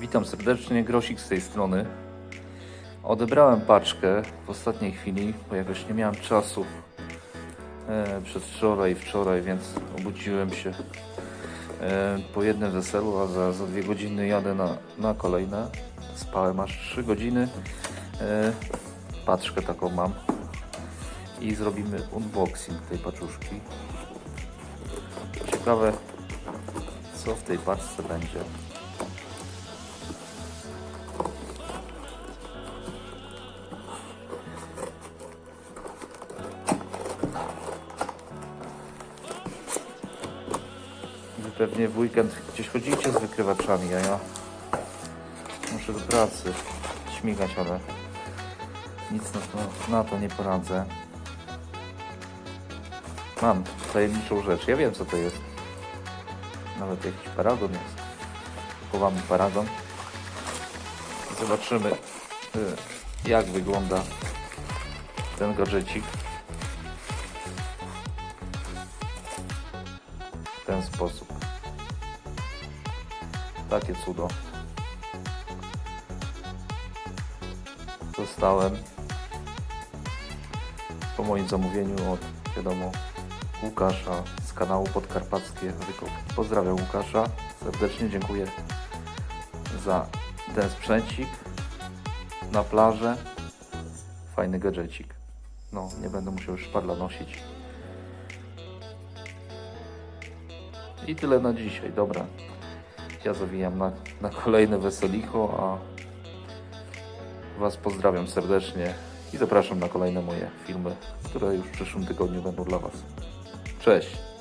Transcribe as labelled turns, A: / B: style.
A: Witam serdecznie, Grosik z tej strony. Odebrałem paczkę w ostatniej chwili, bo jakoś nie miałem czasu e, przedwczoraj i wczoraj, więc obudziłem się e, po jednym weselu, a za, za dwie godziny jadę na, na kolejne. Spałem aż 3 godziny. E, paczkę taką mam i zrobimy unboxing tej paczuszki. Ciekawe, co w tej paczce będzie. Pewnie w weekend gdzieś chodzicie z wykrywaczami, a ja muszę do pracy śmigać, ale nic na to, na to nie poradzę. Mam tajemniczą rzecz. Ja wiem co to jest. Nawet jakiś paragon jest. Chowamy paragon. Zobaczymy y, jak wygląda ten gadżecik. W ten sposób. Takie cudo. Dostałem po moim zamówieniu od, wiadomo, Łukasza z kanału Podkarpackie Wykoki. Pozdrawiam Łukasza, serdecznie dziękuję za ten sprzęcik na plażę. Fajny gadżecik. No, nie będę musiał już szpadla nosić. I tyle na dzisiaj, dobra. Ja zawijam na, na kolejne weselicho, a Was pozdrawiam serdecznie i zapraszam na kolejne moje filmy, które już w przyszłym tygodniu będą dla Was. Cześć!